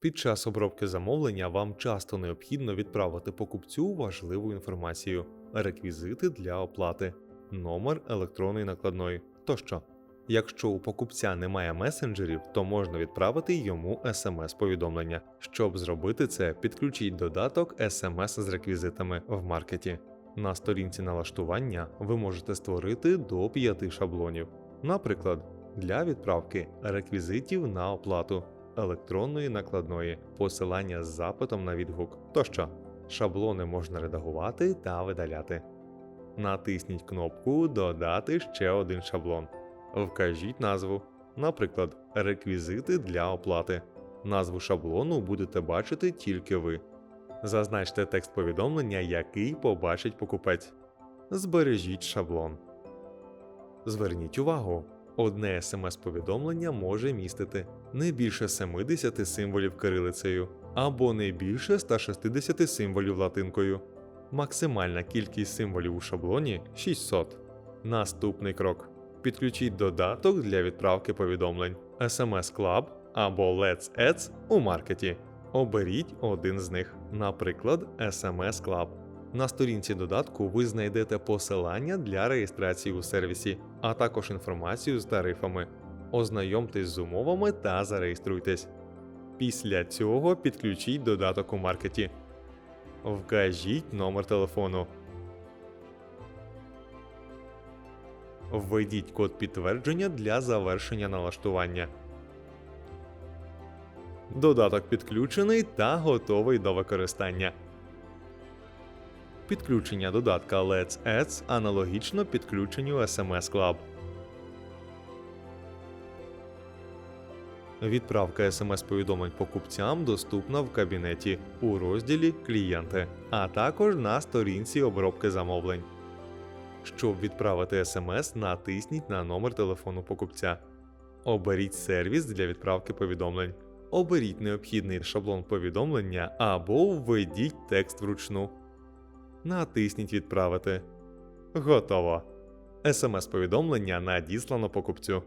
Під час обробки замовлення вам часто необхідно відправити покупцю важливу інформацію, реквізити для оплати, номер електронної накладної тощо. Якщо у покупця немає месенджерів, то можна відправити йому смс-повідомлення. Щоб зробити це, підключіть додаток SMS з реквізитами в маркеті. На сторінці налаштування ви можете створити до 5 шаблонів, наприклад, для відправки реквізитів на оплату, електронної накладної, посилання з запитом на відгук тощо. Шаблони можна редагувати та видаляти. Натисніть кнопку Додати ще один шаблон. Вкажіть назву, наприклад, реквізити для оплати. Назву шаблону будете бачити тільки ви. Зазначте текст повідомлення, який побачить покупець. Збережіть шаблон. Зверніть увагу, одне смс-повідомлення може містити не більше 70 символів кирилицею або не більше 160 символів латинкою. Максимальна кількість символів у шаблоні 600. Наступний крок. Підключіть додаток для відправки повідомлень SMS Club або Let's Ads у маркеті. Оберіть один з них, наприклад, SMS Club. На сторінці додатку ви знайдете посилання для реєстрації у сервісі, а також інформацію з тарифами. Ознайомтесь з умовами та зареєструйтесь. Після цього підключіть додаток у маркеті. Вкажіть номер телефону. Введіть код підтвердження для завершення налаштування. Додаток підключений та готовий до використання. Підключення додатка Let's Ads аналогічно підключенню SMS Club. Відправка смс-повідомлень покупцям доступна в кабінеті у розділі Клієнти, а також на сторінці обробки замовлень. Щоб відправити смс, натисніть на номер телефону покупця. Оберіть сервіс для відправки повідомлень. Оберіть необхідний шаблон повідомлення або введіть текст вручну натисніть Відправити. Готово. СМС-повідомлення надіслано покупцю.